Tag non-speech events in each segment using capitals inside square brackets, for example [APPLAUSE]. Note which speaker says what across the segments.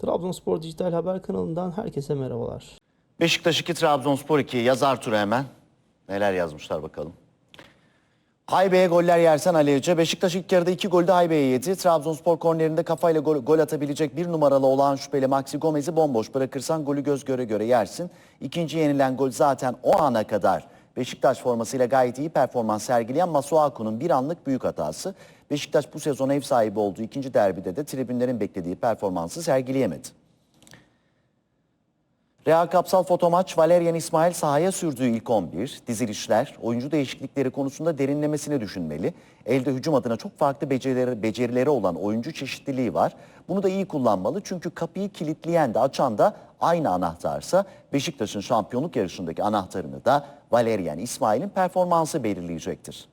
Speaker 1: Trabzonspor Dijital Haber kanalından herkese merhabalar.
Speaker 2: Beşiktaş 2, Trabzonspor 2. Yazar tura hemen. Neler yazmışlar bakalım. Haybe'ye goller yersen Hoca. Beşiktaş ilk yarıda iki golde Haybe'ye yedi. Trabzonspor kornerinde kafayla gol, gol atabilecek bir numaralı olan şüpheli Maxi Gomez'i bomboş bırakırsan golü göz göre göre yersin. İkinci yenilen gol zaten o ana kadar Beşiktaş formasıyla gayet iyi performans sergileyen Masuaku'nun bir anlık büyük hatası. Beşiktaş bu sezon ev sahibi olduğu ikinci derbide de tribünlerin beklediği performansı sergileyemedi. Real Kapsal fotomaç Valerian İsmail sahaya sürdüğü ilk 11, dizilişler, oyuncu değişiklikleri konusunda derinlemesine düşünmeli. Elde hücum adına çok farklı becerileri, becerileri olan oyuncu çeşitliliği var. Bunu da iyi kullanmalı çünkü kapıyı kilitleyen de açan da aynı anahtarsa Beşiktaş'ın şampiyonluk yarışındaki anahtarını da Valerian İsmail'in performansı belirleyecektir.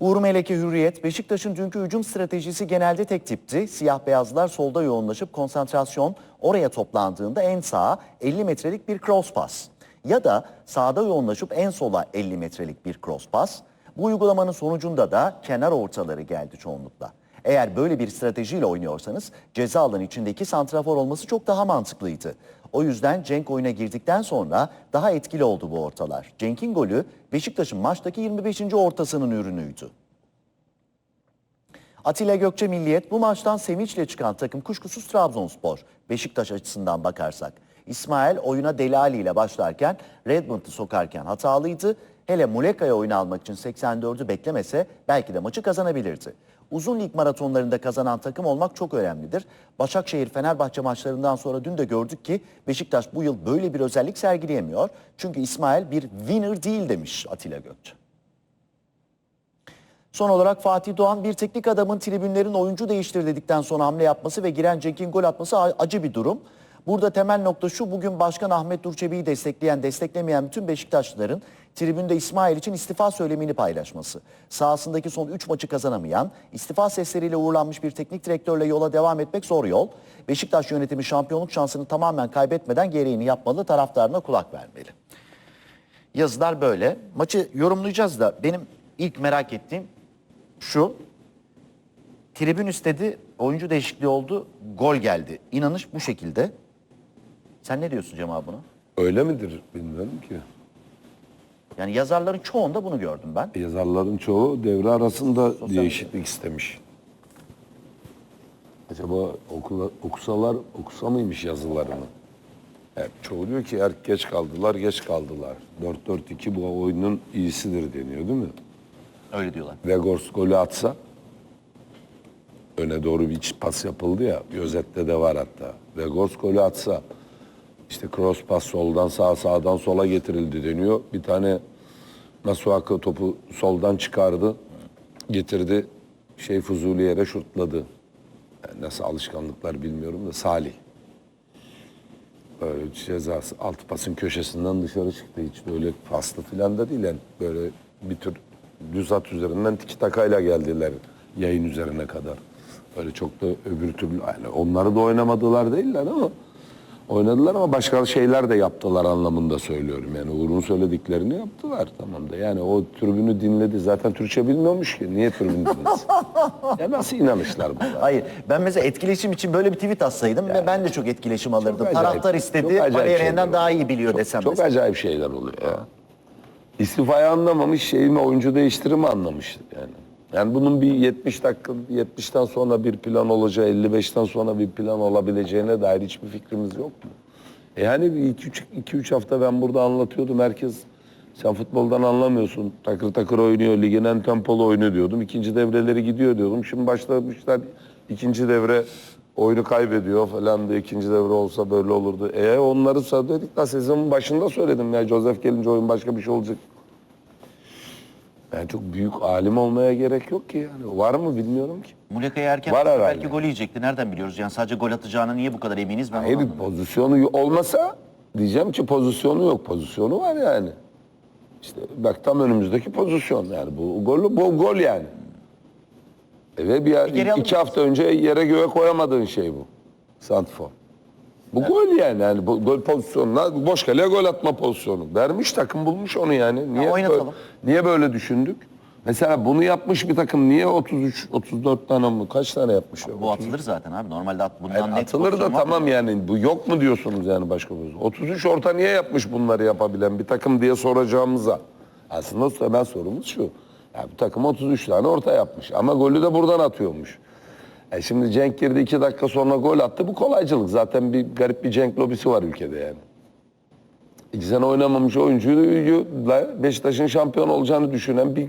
Speaker 2: Uğur Meleke Hürriyet, Beşiktaş'ın dünkü hücum stratejisi genelde tek tipti. Siyah beyazlar solda yoğunlaşıp konsantrasyon oraya toplandığında en sağa 50 metrelik bir cross pas. Ya da sağda yoğunlaşıp en sola 50 metrelik bir cross pas. Bu uygulamanın sonucunda da kenar ortaları geldi çoğunlukla. Eğer böyle bir stratejiyle oynuyorsanız ceza alanı içindeki santrafor olması çok daha mantıklıydı. O yüzden Cenk oyuna girdikten sonra daha etkili oldu bu ortalar. Cenk'in golü Beşiktaş'ın maçtaki 25. ortasının ürünüydü. Atilla Gökçe Milliyet bu maçtan sevinçle çıkan takım kuşkusuz Trabzonspor. Beşiktaş açısından bakarsak. İsmail oyuna Delali ile başlarken Redmond'u sokarken hatalıydı. Hele Muleka'ya oyunu almak için 84'ü beklemese belki de maçı kazanabilirdi. Uzun lig maratonlarında kazanan takım olmak çok önemlidir. Başakşehir-Fenerbahçe maçlarından sonra dün de gördük ki Beşiktaş bu yıl böyle bir özellik sergileyemiyor. Çünkü İsmail bir winner değil demiş Atilla Gökçe. Son olarak Fatih Doğan bir teknik adamın tribünlerin oyuncu değiştir dedikten sonra hamle yapması ve giren Cenk'in gol atması acı bir durum. Burada temel nokta şu bugün Başkan Ahmet Durçebi'yi destekleyen desteklemeyen bütün Beşiktaşlıların tribünde İsmail için istifa söylemini paylaşması. Sahasındaki son 3 maçı kazanamayan, istifa sesleriyle uğurlanmış bir teknik direktörle yola devam etmek zor yol. Beşiktaş yönetimi şampiyonluk şansını tamamen kaybetmeden gereğini yapmalı, taraftarına kulak vermeli. Yazılar böyle. Maçı yorumlayacağız da benim ilk merak ettiğim şu. Tribün istedi, oyuncu değişikliği oldu, gol geldi. İnanış bu şekilde. Sen ne diyorsun Cemal buna?
Speaker 3: Öyle midir bilmiyorum ki.
Speaker 2: Yani yazarların çoğunda bunu gördüm ben.
Speaker 3: Yazarların çoğu devre arasında değişiklik istemiş. Acaba okula, okusalar okusa mıymış yazılarını? Hep çoğu diyor ki er geç kaldılar, geç kaldılar. 4-4-2 bu oyunun iyisidir deniyor değil mi?
Speaker 2: Öyle diyorlar.
Speaker 3: Vegors golü atsa öne doğru bir pas yapıldı ya. Bir özette de var hatta. Vegors golü atsa işte cross pas soldan sağa sağdan sola getirildi deniyor. Bir tane Masuaku topu soldan çıkardı. Getirdi. Şey Fuzuli yere şurtladı. Yani nasıl alışkanlıklar bilmiyorum da Salih. Böyle cezası altı pasın köşesinden dışarı çıktı. Hiç böyle paslı falan da değil. Yani böyle bir tür düz at üzerinden tiki takayla geldiler yayın üzerine kadar. Öyle çok da öbür türlü yani onları da oynamadılar değiller ama oynadılar ama başka şeyler de yaptılar anlamında söylüyorum. Yani Uğur'un söylediklerini yaptılar tamam da. Yani o tribünü dinledi. Zaten Türkçe bilmiyormuş ki. Niye tribünü dinlesin? ya nasıl inanmışlar buna?
Speaker 2: Hayır, ben mesela etkileşim için böyle bir tweet atsaydım ve ben de çok etkileşim alırdım.
Speaker 3: acayip-
Speaker 2: Taraftar
Speaker 3: çok
Speaker 2: istedi,
Speaker 3: acayip
Speaker 2: Valerian'dan
Speaker 3: şeyler
Speaker 2: daha iyi biliyor
Speaker 3: Çok-
Speaker 2: desem
Speaker 3: Çok
Speaker 2: mesela.
Speaker 3: acayip şeyler oluyor ya. İstifayı anlamamış, şeyimi oyuncu değiştirimi anlamış yani. Yani bunun bir 70 dakika, 70'ten sonra bir plan olacağı, 55'ten sonra bir plan olabileceğine dair hiçbir fikrimiz yok mu? E yani 2-3 hafta ben burada anlatıyordum. Herkes sen futboldan anlamıyorsun. Takır takır oynuyor, ligin en tempolu oyunu diyordum. İkinci devreleri gidiyor diyordum. Şimdi başlamışlar ikinci devre oyunu kaybediyor falan diye ikinci devre olsa böyle olurdu. E onları söyledik da sezonun başında söyledim ya Joseph gelince oyun başka bir şey olacak. Yani çok büyük alim olmaya gerek yok ki yani. Var mı bilmiyorum ki.
Speaker 2: Muleka'yı erken
Speaker 3: Var herhalde.
Speaker 2: belki gol yiyecekti. Nereden biliyoruz? Yani sadece gol atacağına niye bu kadar eminiz ben onu
Speaker 3: Hayır
Speaker 2: anlamadım.
Speaker 3: pozisyonu olmasa diyeceğim ki pozisyonu yok. Pozisyonu var yani. İşte bak tam önümüzdeki pozisyon yani bu gol bu gol yani. E ve bir
Speaker 2: geri alır
Speaker 3: iki hafta önce yere göğe koyamadığın şey bu. Santfor. Bu gol yani. yani bu gol pozisyonuna boş kaleye gol atma pozisyonu. Vermiş takım bulmuş onu yani. Niye
Speaker 2: oynatalım.
Speaker 3: Böyle, niye böyle düşündük? Mesela bunu yapmış bir takım niye 33 34 tane mi kaç tane yapmış ya?
Speaker 4: Bu atılır zaten abi. Normalde at, bundan
Speaker 3: Hayır,
Speaker 4: net
Speaker 3: atılır da tamam yani bu yok mu diyorsunuz yani başka bir 33 orta niye yapmış bunları yapabilen bir takım diye soracağımıza. Aslında temel sorumuz şu. Ya bu takım 33 tane orta yapmış ama golü de buradan atıyormuş. E şimdi Cenk girdi 2 dakika sonra gol attı. Bu kolaycılık. Zaten bir garip bir Cenk lobisi var ülkede yani. İki sene oynamamış oyuncuyu Beşiktaş'ın şampiyon olacağını düşünen bir,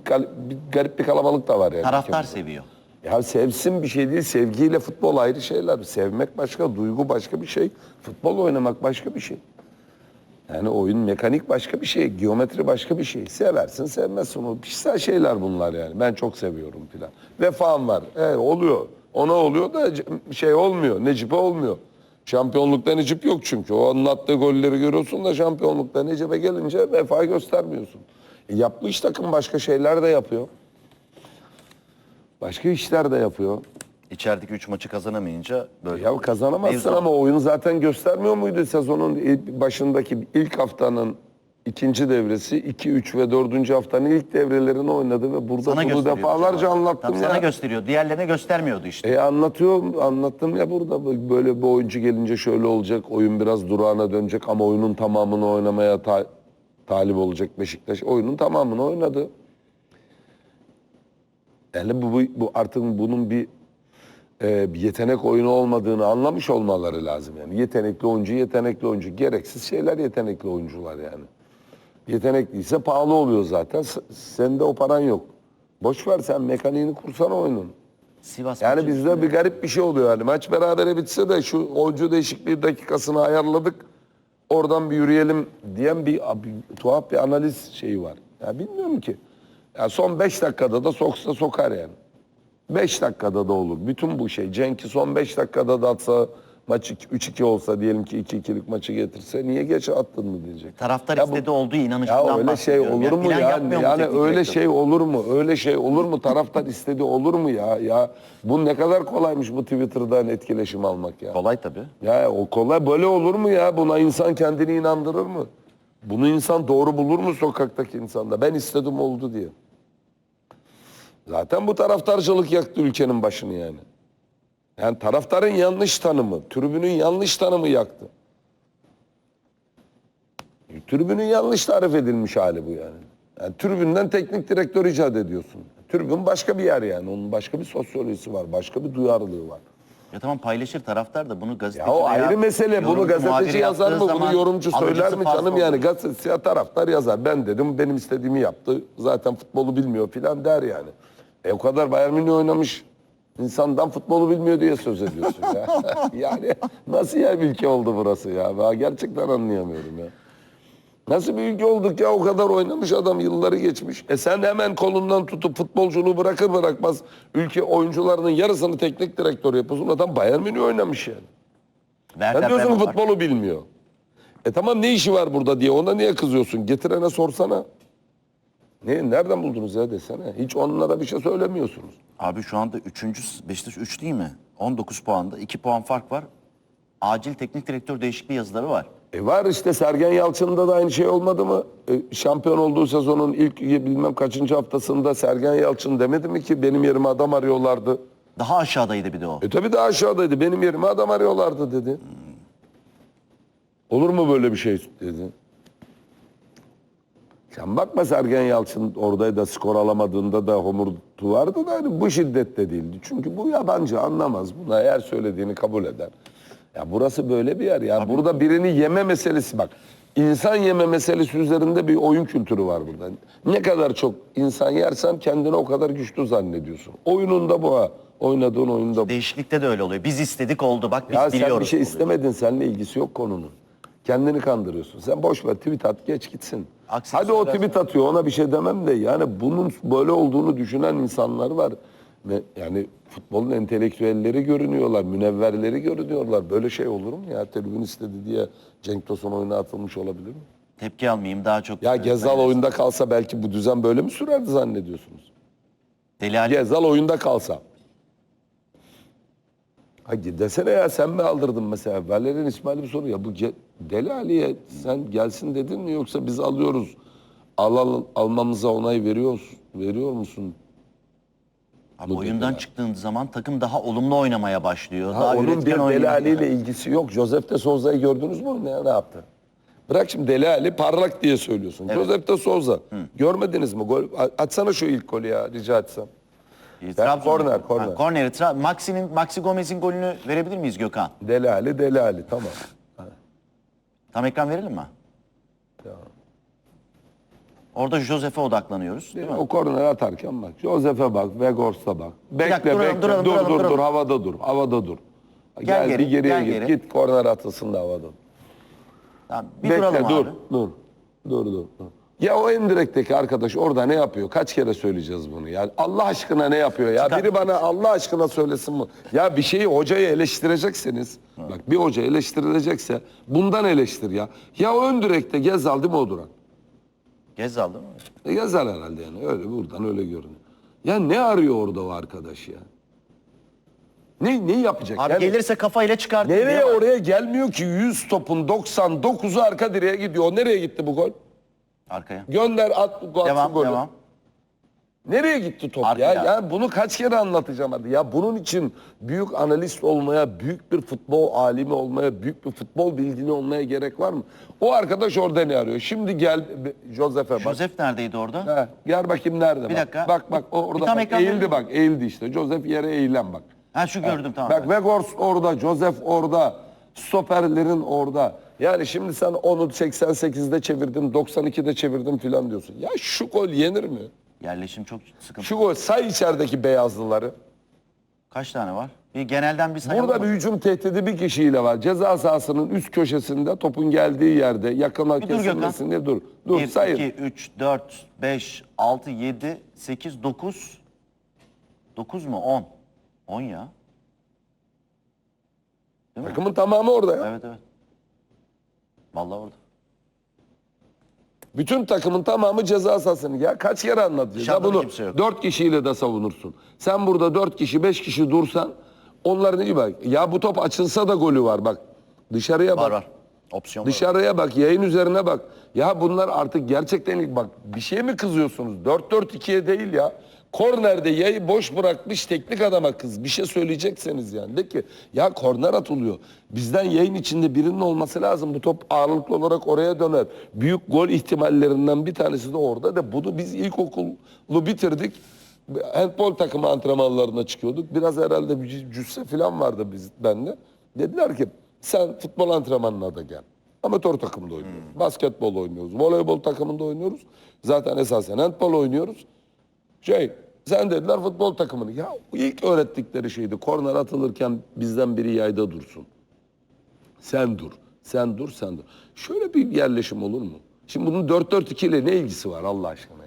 Speaker 3: bir garip bir kalabalık da var yani.
Speaker 4: Taraftar seviyor.
Speaker 3: Ya sevsin bir şey değil. Sevgiyle futbol ayrı şeyler. Sevmek başka, duygu başka bir şey. Futbol oynamak başka bir şey. Yani oyun mekanik başka bir şey, geometri başka bir şey. Seversin, sevmezsin. O kişisel şeyler bunlar yani. Ben çok seviyorum filan. Vefam var. Evet, oluyor. Ona oluyor da şey olmuyor. Necip'e olmuyor. Şampiyonlukta Necip yok çünkü. O anlattığı golleri görüyorsun da şampiyonlukta Necip'e gelince vefa göstermiyorsun. E, yapmış takım başka şeyler de yapıyor. Başka işler de yapıyor.
Speaker 4: İçerideki 3 maçı kazanamayınca böyle.
Speaker 3: Ya kazanamazsın
Speaker 4: Mevzu.
Speaker 3: ama oyun zaten göstermiyor muydu sezonun başındaki ilk haftanın ikinci devresi, 2, 3 ve 4. haftanın ilk devrelerini oynadı ve burada
Speaker 4: Sana
Speaker 3: bunu
Speaker 4: gösteriyor.
Speaker 3: defalarca anlattım
Speaker 4: Tamam,
Speaker 3: ya.
Speaker 4: Sana gösteriyor. Diğerlerine göstermiyordu işte.
Speaker 3: E anlatıyor, anlattım ya burada böyle bir oyuncu gelince şöyle olacak, oyun biraz durağına dönecek ama oyunun tamamını oynamaya ta- talip olacak Beşiktaş. Oyunun tamamını oynadı. Yani bu, bu, bu artık bunun bir, e, bir yetenek oyunu olmadığını anlamış olmaları lazım yani. Yetenekli oyuncu, yetenekli oyuncu. Gereksiz şeyler yetenekli oyuncular yani. Yetenekliyse pahalı oluyor zaten. S- Sende o paran yok. Boş ver sen mekaniğini kursana oyunun.
Speaker 4: Sivas
Speaker 3: Yani
Speaker 4: maçı-
Speaker 3: bizde bir garip bir şey oluyor yani. Maç berabere bitse de şu oyuncu değişikliği dakikasını ayarladık. Oradan bir yürüyelim diyen bir, bir tuhaf bir analiz şeyi var. Ya bilmiyorum ki. Ya son 5 dakikada da soksa sokar yani. 5 dakikada da olur. Bütün bu şey. Cenk'i son 5 dakikada da atsa maç 3-2 olsa diyelim ki 2-2'lik maçı getirse niye geç attın mı diyecek.
Speaker 4: Taraftar
Speaker 3: Ya bu-
Speaker 4: istediği olduğu inanışından
Speaker 3: ya öyle şey olur mu ya? Yani
Speaker 4: teknik
Speaker 3: öyle şey olur mu? Öyle şey olur mu? Taraftar istediği olur mu ya? Ya bu ne kadar kolaymış bu Twitter'dan etkileşim almak ya.
Speaker 4: Kolay tabii.
Speaker 3: Ya o kolay böyle olur mu ya? Buna insan kendini inandırır mı? Bunu insan doğru bulur mu sokaktaki insanda? Ben istedim oldu diye. Zaten bu taraftarcılık yaktı ülkenin başını yani. Yani taraftarın yanlış tanımı, tribünün yanlış tanımı yaktı. Tribünün yanlış tarif edilmiş hali bu yani. yani tribünden teknik direktör icat ediyorsun. Tribün başka bir yer yani. Onun başka bir sosyolojisi var, başka bir duyarlılığı var.
Speaker 4: Ya tamam paylaşır taraftar da bunu gazeteci
Speaker 3: Ya o ayrı mesele. Bunu gazeteci yazar mı? Bunu yorumcu söyler mi canım? Yani
Speaker 4: olur.
Speaker 3: gazeteci taraftar yazar. Ben dedim benim istediğimi yaptı. Zaten futbolu bilmiyor filan der yani. E o kadar Bayern Münih oynamış insandan futbolu bilmiyor diye söz ediyorsun ya. [LAUGHS] yani nasıl ya bir ülke oldu burası ya? Ben gerçekten anlayamıyorum ya. Nasıl bir ülke olduk ya o kadar oynamış adam yılları geçmiş. E sen hemen kolundan tutup futbolculuğu bırakır bırakmaz ülke oyuncularının yarısını teknik direktör yapıyorsun. Adam Bayern Münih oynamış yani.
Speaker 4: Werder
Speaker 3: Sen diyorsun
Speaker 4: Bremen var.
Speaker 3: futbolu bilmiyor. E tamam ne işi var burada diye ona niye kızıyorsun? Getirene sorsana. Ne, nereden buldunuz ya desene. Hiç onlara bir şey söylemiyorsunuz.
Speaker 4: Abi şu anda 3. Beşiktaş 3 değil mi? 19 puanda. 2 puan fark var. Acil teknik direktör değişikliği yazıları var.
Speaker 3: E var işte Sergen Yalçın'da da aynı şey olmadı mı? E, şampiyon olduğu sezonun ilk bilmem kaçıncı haftasında Sergen Yalçın demedi mi ki benim yerime adam arıyorlardı.
Speaker 4: Daha aşağıdaydı bir de o.
Speaker 3: E tabi daha aşağıdaydı. Benim yerime adam arıyorlardı dedi. Olur mu böyle bir şey dedi. Sen bakma Sergen Yalçın oradaydı skor alamadığında da homurtu vardı da hani bu şiddette değildi. Çünkü bu yabancı anlamaz. Buna eğer söylediğini kabul eder. Ya burası böyle bir yer ya. Burada birini yeme meselesi bak. İnsan yeme meselesi üzerinde bir oyun kültürü var burada. Ne kadar çok insan yersen kendini o kadar güçlü zannediyorsun. Oyununda bu ha. Oynadığın oyunda bu.
Speaker 4: Değişiklikte de öyle oluyor. Biz istedik oldu bak biz
Speaker 3: Ya
Speaker 4: biliyoruz.
Speaker 3: sen bir şey
Speaker 4: oluyor.
Speaker 3: istemedin. Seninle ilgisi yok konunun. Kendini kandırıyorsun. Sen boş ver tweet at geç gitsin.
Speaker 4: Aksini
Speaker 3: Hadi o tweet atıyor ona bir şey demem de yani bunun böyle olduğunu düşünen insanlar var. Ve yani futbolun entelektüelleri görünüyorlar, münevverleri görünüyorlar. Böyle şey olur mu ya? Tribün istedi diye Cenk Tosun oyuna atılmış olabilir mi?
Speaker 4: Tepki almayayım daha çok.
Speaker 3: Ya Gezal oyunda kalsa belki bu düzen böyle mi sürerdi zannediyorsunuz?
Speaker 4: Deli Ali
Speaker 3: Gezal oyunda kalsa. Ha desene ya sen mi aldırdın mesela? Valerian İsmail'e bir soru ya. Bu Ce- Deli Ali'ye sen gelsin dedin mi yoksa biz alıyoruz. Al, al- almamıza onay veriyoruz Veriyor musun?
Speaker 4: Abi
Speaker 3: Bu
Speaker 4: oyundan
Speaker 3: dediler.
Speaker 4: çıktığın zaman takım daha olumlu oynamaya başlıyor.
Speaker 3: Ha,
Speaker 4: daha
Speaker 3: onun bir
Speaker 4: oynuyor.
Speaker 3: Deli Ali ile ilgisi yok. Joseph de Souza'yı gördünüz mü? Ne, ne yaptı? Bırak şimdi Deli Ali parlak diye söylüyorsun. Joseph de Souza. Görmediniz mi? Gol, a- açsana şu ilk golü ya rica etsem.
Speaker 4: E,
Speaker 3: Ben- korner, korner.
Speaker 4: Ha, korneri. Maxi'nin, Maxi Gomez'in golünü verebilir miyiz Gökhan?
Speaker 3: Deli Ali, Deli Ali tamam.
Speaker 4: Tam ekran verelim mi? Orada Josef'e odaklanıyoruz değil mi?
Speaker 3: O korner atarken bak. Joseph'e bak, Vegors'a bak. Bekle,
Speaker 4: dakika, duralım,
Speaker 3: bekle.
Speaker 4: duralım,
Speaker 3: dur,
Speaker 4: duralım,
Speaker 3: dur,
Speaker 4: duralım.
Speaker 3: dur. Havada dur, havada dur. Gel,
Speaker 4: geri,
Speaker 3: bir geriye
Speaker 4: gel
Speaker 3: git.
Speaker 4: geri.
Speaker 3: Git korner atılsın da havada.
Speaker 4: Tamam, bir
Speaker 3: Bekle,
Speaker 4: duralım
Speaker 3: dur,
Speaker 4: abi.
Speaker 3: dur. Dur, dur, dur. Ya o en direkteki arkadaş orada ne yapıyor? Kaç kere söyleyeceğiz bunu? Ya Allah aşkına ne yapıyor ya? Biri bana Allah aşkına söylesin bu. Ya bir şeyi hocayı eleştirecekseniz, bak bir hoca eleştirilecekse bundan eleştir ya. Ya o ön direkte Gezal değil mi o duran?
Speaker 4: Gezzal değil mi?
Speaker 3: E yazar herhalde yani. Öyle buradan öyle görünüyor. Ya ne arıyor orada o arkadaş ya? Ne ne yapacak?
Speaker 4: Abi
Speaker 3: Yani
Speaker 4: gelirse kafayla çıkartır.
Speaker 3: nereye oraya gelmiyor ki 100 topun 99'u arka direğe gidiyor. O nereye gitti bu gol?
Speaker 4: Arkaya.
Speaker 3: Gönder at atsın
Speaker 4: Devam,
Speaker 3: golü.
Speaker 4: devam.
Speaker 3: Nereye gitti top
Speaker 4: Arkaya.
Speaker 3: ya? Ya bunu kaç kere anlatacağım hadi. Ya bunun için büyük analist olmaya, büyük bir futbol alimi olmaya, büyük bir futbol bilgini olmaya gerek var mı? O arkadaş orada ne arıyor? Şimdi gel Josef'e bak.
Speaker 4: Josef neredeydi orada?
Speaker 3: He, gel bakayım nerede
Speaker 4: Bir
Speaker 3: bak.
Speaker 4: dakika.
Speaker 3: Bak bak o
Speaker 4: Bir
Speaker 3: orada
Speaker 4: tam
Speaker 3: bak,
Speaker 4: ekran
Speaker 3: eğildi bak eğildi işte. Joseph yere eğilen bak.
Speaker 4: Ha şu gördüm tamam.
Speaker 3: Bak Vegors orada, Joseph orada, stoperlerin orada. Yani şimdi sen onu 88'de çevirdin, 92'de çevirdin filan diyorsun. Ya şu gol yenir mi?
Speaker 4: Yerleşim çok sıkıntı.
Speaker 3: Şu gol say içerideki beyazlıları.
Speaker 4: Kaç tane var? Bir genelden bir sayalım
Speaker 3: Burada
Speaker 4: mı?
Speaker 3: bir hücum tehdidi bir kişiyle var. Ceza sahasının üst köşesinde topun geldiği yerde yakına
Speaker 4: Bir dur
Speaker 3: kesilmesin diye dur. Dur
Speaker 4: 1,
Speaker 3: sayın.
Speaker 4: 2, 3, 4, 5, 6, 7, 8, 9. 9 mu? 10. 10 ya.
Speaker 3: Takımın tamamı orada ya.
Speaker 4: Evet evet. Vallahi orada.
Speaker 3: Bütün takımın tamamı ceza sahasını. Ya kaç kere anlatacağız? Ya
Speaker 4: Dışarıda da
Speaker 3: bunu
Speaker 4: kimse yok.
Speaker 3: dört kişiyle de savunursun. Sen burada dört kişi, beş kişi dursan onların iyi bak. Ya bu top açılsa da golü var bak. Dışarıya bak.
Speaker 4: Var var. Opsiyon var.
Speaker 3: Dışarıya bak, yayın üzerine bak. Ya bunlar artık gerçekten bak bir şeye mi kızıyorsunuz? 4-4-2'ye değil ya. Kornerde yayı boş bırakmış teknik adama kız. Bir şey söyleyecekseniz yani. De ki ya korner atılıyor. Bizden yayın içinde birinin olması lazım. Bu top ağırlıklı olarak oraya döner. Büyük gol ihtimallerinden bir tanesi de orada. Da bunu biz ilkokulu bitirdik. Handball takımı antrenmanlarına çıkıyorduk. Biraz herhalde bir cüsse falan vardı biz bende. Dediler ki sen futbol antrenmanına da gel. Amatör takımda oynuyoruz. Basketbol oynuyoruz. Voleybol takımında oynuyoruz. Zaten esasen handbol oynuyoruz. Şey sen dediler futbol takımını. Ya ilk öğrettikleri şeydi. Korner atılırken bizden biri yayda dursun. Sen dur. Sen dur, sen dur. Şöyle bir yerleşim olur mu? Şimdi bunun 4-4-2 ile ne ilgisi var Allah aşkına?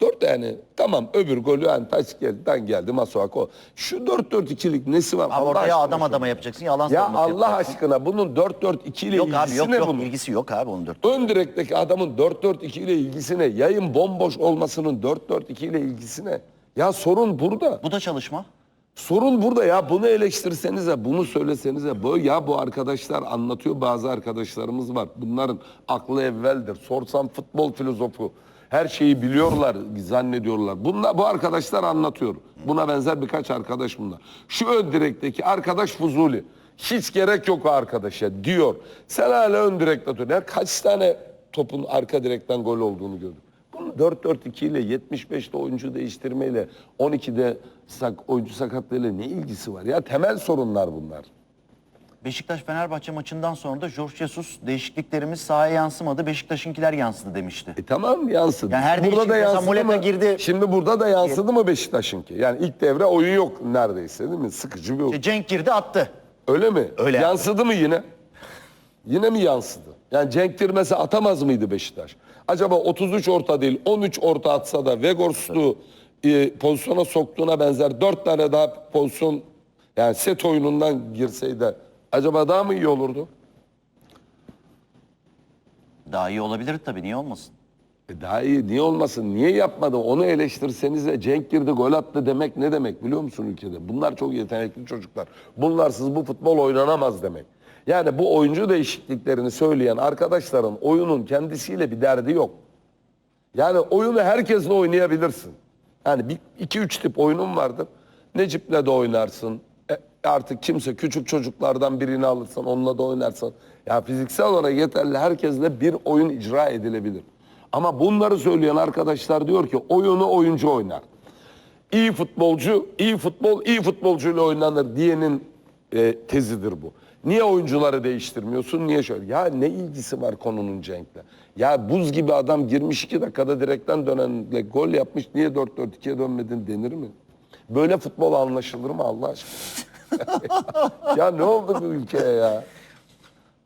Speaker 3: Dört tane tamam öbür golü yani Taşkel'den geldi Masuako. Şu 4-4-2'lik nesi var?
Speaker 4: Abi
Speaker 3: Allah
Speaker 4: ya
Speaker 3: aşkına
Speaker 4: adam adama yapacaksın ya alan
Speaker 3: Ya
Speaker 4: savunması
Speaker 3: Allah
Speaker 4: yapacaksın.
Speaker 3: aşkına bunun 4-4-2 ile
Speaker 4: Yok
Speaker 3: ilgisi
Speaker 4: abi yok
Speaker 3: ne
Speaker 4: yok
Speaker 3: bunun?
Speaker 4: ilgisi yok abi onun 4.
Speaker 3: Ön direkteki adamın 4-4-2 ile ilgisi ne? Yayın bomboş olmasının 4-4-2 ile ilgisi ne? Ya sorun burada.
Speaker 4: Bu da çalışma.
Speaker 3: Sorun burada ya bunu eleştirsenize, bunu söylesenize. Bu ya bu arkadaşlar anlatıyor bazı arkadaşlarımız var. Bunların aklı evveldir. Sorsam futbol filozofu. Her şeyi biliyorlar zannediyorlar. Bunlar bu arkadaşlar anlatıyor. Buna benzer birkaç arkadaş bunlar. Şu ön direkteki arkadaş Fuzuli. Hiç gerek yok o arkadaşa diyor. Sen hala ön direkte atıyorsun. Kaç tane topun arka direkten gol olduğunu gördüm. Bunun 4-4-2 ile 75'te oyuncu değiştirmeyle 12'de sak, oyuncu sakatlığıyla ne ilgisi var? Ya temel sorunlar bunlar.
Speaker 4: Beşiktaş Fenerbahçe maçından sonra da Jorge Jesus değişikliklerimiz sahaya yansımadı. Beşiktaş'ınkiler yansıdı demişti.
Speaker 3: E tamam yansıdı.
Speaker 4: Yani her
Speaker 3: burada da yansıdı mı?
Speaker 4: girdi.
Speaker 3: Şimdi burada da yansıdı mı Beşiktaş'ınki? Yani ilk devre oyun yok neredeyse değil mi? Sıkıcı bir oyun.
Speaker 4: İşte Cenk girdi attı.
Speaker 3: Öyle mi?
Speaker 4: Öyle.
Speaker 3: Yansıdı mı yine? Yine mi yansıdı? Yani Cenk Tirmes'e atamaz mıydı Beşiktaş? Acaba 33 orta değil 13 orta atsa da Vegors'u e, pozisyona soktuğuna benzer 4 tane daha pozisyon yani set oyunundan girseydi acaba daha mı iyi olurdu?
Speaker 4: Daha iyi olabilir tabii niye olmasın?
Speaker 3: E daha iyi niye olmasın? Niye yapmadı? Onu eleştirsenize Cenk girdi gol attı demek ne demek biliyor musun ülkede? Bunlar çok yetenekli çocuklar. Bunlarsız bu futbol oynanamaz demek. Yani bu oyuncu değişikliklerini söyleyen arkadaşların oyunun kendisiyle bir derdi yok. Yani oyunu herkesle oynayabilirsin. Yani bir, iki üç tip oyunun vardır. Necip'le de oynarsın. Artık kimse küçük çocuklardan birini alırsan onunla da oynarsan. Ya fiziksel olarak yeterli herkesle bir oyun icra edilebilir. Ama bunları söyleyen arkadaşlar diyor ki oyunu oyuncu oynar. İyi futbolcu, iyi futbol, iyi futbolcuyla oynanır diyenin e, tezidir bu. Niye oyuncuları değiştirmiyorsun? Niye şöyle? Ya ne ilgisi var konunun Cenk'le? Ya buz gibi adam girmiş iki dakikada direkten dönenle gol yapmış. Niye 4-4-2'ye dönmedin denir mi? Böyle futbol anlaşılır mı Allah aşkına? [LAUGHS] ya ne oldu bu ülkeye ya?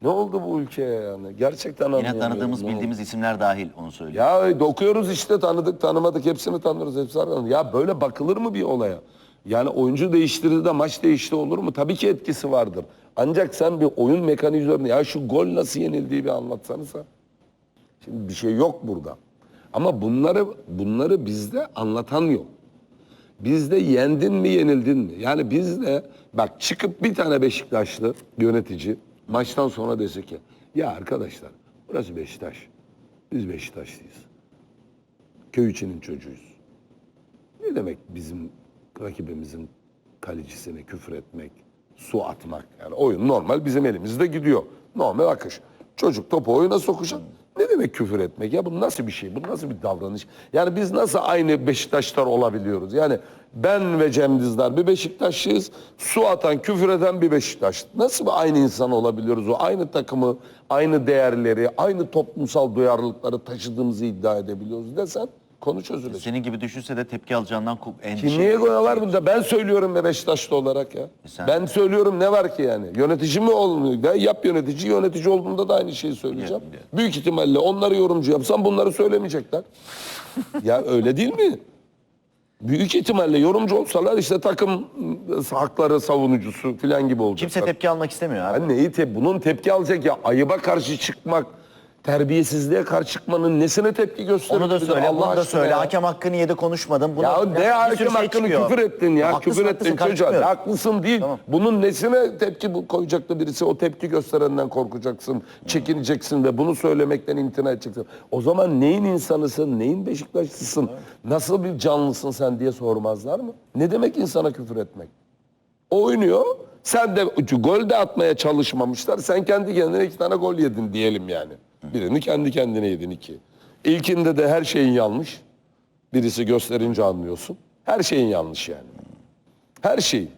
Speaker 3: Ne oldu bu ülkeye yani? Gerçekten
Speaker 4: Yine tanıdığımız,
Speaker 3: ne oldu.
Speaker 4: bildiğimiz isimler dahil onu söylüyorum.
Speaker 3: Ya okuyoruz işte tanıdık tanımadık hepsini tanırız hepsi tanırız. Ya böyle bakılır mı bir olaya? Yani oyuncu değiştirdi de maç değişti olur mu? Tabii ki etkisi vardır. Ancak sen bir oyun mekanizmanı ya şu gol nasıl yenildiği bir anlatsanıza. Şimdi bir şey yok burada. Ama bunları bunları bizde anlatan yok. Bizde yendin mi yenildin mi? Yani bizde bak çıkıp bir tane Beşiktaşlı yönetici maçtan sonra dese ki ya arkadaşlar burası Beşiktaş. Biz Beşiktaşlıyız. Köy içinin çocuğuyuz. Ne demek bizim rakibimizin kalecisine küfür etmek, su atmak? Yani oyun normal bizim elimizde gidiyor. Normal akış. Çocuk topu oyuna sokacak. Demek küfür etmek? Ya bu nasıl bir şey? Bu nasıl bir davranış? Yani biz nasıl aynı Beşiktaşlar olabiliyoruz? Yani ben ve Cem bir Beşiktaşlıyız. Su atan, küfür eden bir Beşiktaş. Nasıl bir aynı insan olabiliyoruz? O aynı takımı, aynı değerleri, aynı toplumsal duyarlılıkları taşıdığımızı iddia edebiliyoruz desen konu çözülecek.
Speaker 4: Senin gibi düşünse de tepki alacağından endişe.
Speaker 3: Kim niye koyuyorlar bunda? Ben söylüyorum be Beşiktaşlı olarak ya.
Speaker 4: sen-
Speaker 3: Ben söylüyorum ne var ki yani? Yönetici mi olmuyor? Ya yap yönetici. Yönetici olduğunda da aynı şeyi söyleyeceğim.
Speaker 4: Biliyorum, biliyorum.
Speaker 3: Büyük ihtimalle onları yorumcu yapsam bunları söylemeyecekler. [LAUGHS] ya öyle değil mi? Büyük ihtimalle yorumcu olsalar işte takım hakları savunucusu falan gibi olacaklar.
Speaker 4: Kimse tepki almak istemiyor abi.
Speaker 3: Ya neyi te bunun tepki alacak ya ayıba karşı çıkmak, terbiyesizliğe karşı çıkmanın nesine tepki gösteriyor?
Speaker 4: Onu da söyle,
Speaker 3: Allah
Speaker 4: bunu da söyle.
Speaker 3: ya.
Speaker 4: Hakem hakkını yedi konuşmadın. Bunu,
Speaker 3: Ya ne hakem
Speaker 4: şey
Speaker 3: hakkını
Speaker 4: çıkıyor.
Speaker 3: küfür ettin ya.
Speaker 4: Haklısın,
Speaker 3: küfür
Speaker 4: haklısın,
Speaker 3: ettin çocuğa. Haklısın değil.
Speaker 4: Tamam.
Speaker 3: Bunun nesine tepki koyacaktı birisi? O tepki gösterenden korkacaksın, çekineceksin ve bunu söylemekten imtina edeceksin. O zaman neyin insanısın, neyin Beşiktaşlısın, nasıl bir canlısın sen diye sormazlar mı? Ne demek insana küfür etmek? Oynuyor. Sen de gol de atmaya çalışmamışlar. Sen kendi kendine iki tane gol yedin diyelim yani. Birini kendi kendine yedin iki. İlkinde de her şeyin yanlış. Birisi gösterince anlıyorsun. Her şeyin yanlış yani. Her şey.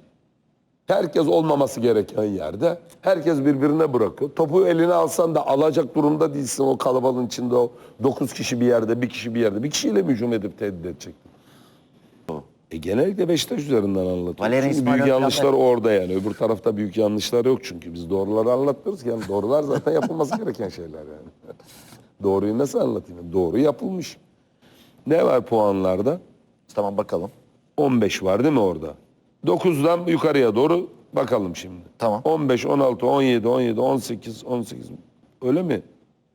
Speaker 3: Herkes olmaması gereken yerde. Herkes birbirine bırakıyor. Topu eline alsan da alacak durumda değilsin o kalabalığın içinde o 9 kişi bir yerde, bir kişi bir yerde. Bir kişiyle mi hücum edip tehdit edecektin? E genellikle Beşiktaş üzerinden anlatıyoruz.
Speaker 4: Valerian
Speaker 3: Çünkü
Speaker 4: İsmail
Speaker 3: büyük yanlışlar orada yani. Öbür tarafta büyük yanlışlar yok çünkü. Biz doğruları anlatıyoruz ki. Yani doğrular zaten [LAUGHS] yapılması gereken şeyler yani. [LAUGHS] Doğruyu nasıl anlatayım? Doğru yapılmış. Ne var puanlarda?
Speaker 4: Tamam bakalım.
Speaker 3: 15 var değil mi orada? 9'dan yukarıya doğru bakalım şimdi.
Speaker 4: Tamam.
Speaker 3: 15, 16, 17, 17, 18, 18. Öyle mi?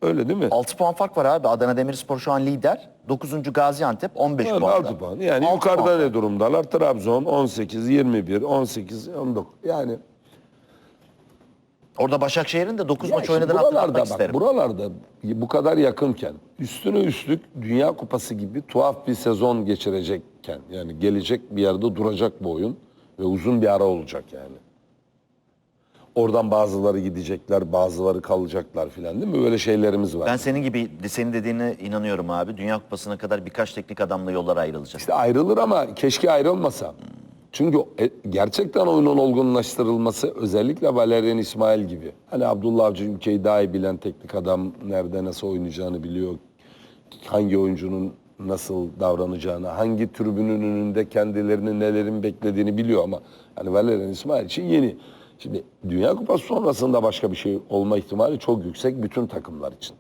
Speaker 3: Öyle değil mi?
Speaker 4: 6 puan fark var abi. Adana Demirspor şu an lider. 9. Gaziantep 15
Speaker 3: Evet,
Speaker 4: puan.
Speaker 3: 6 puan. Yani
Speaker 4: Altı
Speaker 3: yukarıda
Speaker 4: puan.
Speaker 3: ne durumdalar? Trabzon 18, 21, 18, 19. Yani
Speaker 4: Orada Başakşehir'in de 9
Speaker 3: Ya
Speaker 4: maç oynadığını hatırlatmak
Speaker 3: bak,
Speaker 4: isterim.
Speaker 3: buralarda bu kadar yakınken üstüne üstlük Dünya Kupası gibi tuhaf bir sezon geçirecekken yani gelecek bir yerde duracak bu oyun ve uzun bir ara olacak yani. Oradan bazıları gidecekler, bazıları kalacaklar filan değil mi? Böyle şeylerimiz var.
Speaker 4: Ben senin gibi senin dediğine inanıyorum abi. Dünya Kupası'na kadar birkaç teknik adamla yollar ayrılacak.
Speaker 3: İşte ayrılır ama keşke ayrılmasa. Çünkü e, gerçekten oyunun olgunlaştırılması özellikle Valerian İsmail gibi. Hani Abdullah Avcı ülkeyi daha iyi bilen teknik adam nerede nasıl oynayacağını biliyor. Hangi oyuncunun nasıl davranacağını, hangi tribünün önünde kendilerinin nelerin beklediğini biliyor ama hani Valerian İsmail için yeni. Şimdi Dünya Kupası sonrasında başka bir şey olma ihtimali çok yüksek bütün takımlar için.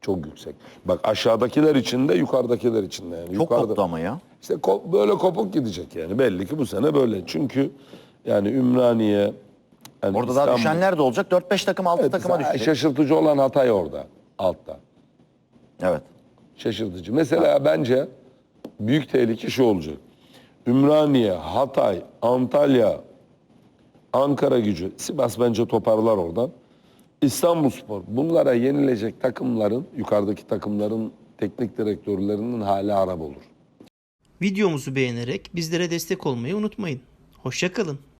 Speaker 3: Çok yüksek. Bak aşağıdakiler için de yukarıdakiler için de. Yani
Speaker 4: Çok
Speaker 3: yukarıda,
Speaker 4: koptu ama ya.
Speaker 3: işte ko- böyle kopuk gidecek yani. Belli ki bu sene böyle. Çünkü yani Ümraniye yani
Speaker 4: Orada daha
Speaker 3: İstanbul-
Speaker 4: düşenler de olacak. 4-5 takım 6
Speaker 3: Evet,
Speaker 4: takıma düşecek.
Speaker 3: Şaşırtıcı olan Hatay orada altta.
Speaker 4: Evet.
Speaker 3: Şaşırtıcı. Mesela bence büyük tehlike şu olacak. Ümraniye, Hatay, Antalya, Ankara gücü, Sivas bence toparlar oradan. İstanbulspor bunlara yenilecek takımların, yukarıdaki takımların teknik direktörlerinin hali harap olur.
Speaker 1: Videomuzu beğenerek bizlere destek olmayı unutmayın. Hoşçakalın.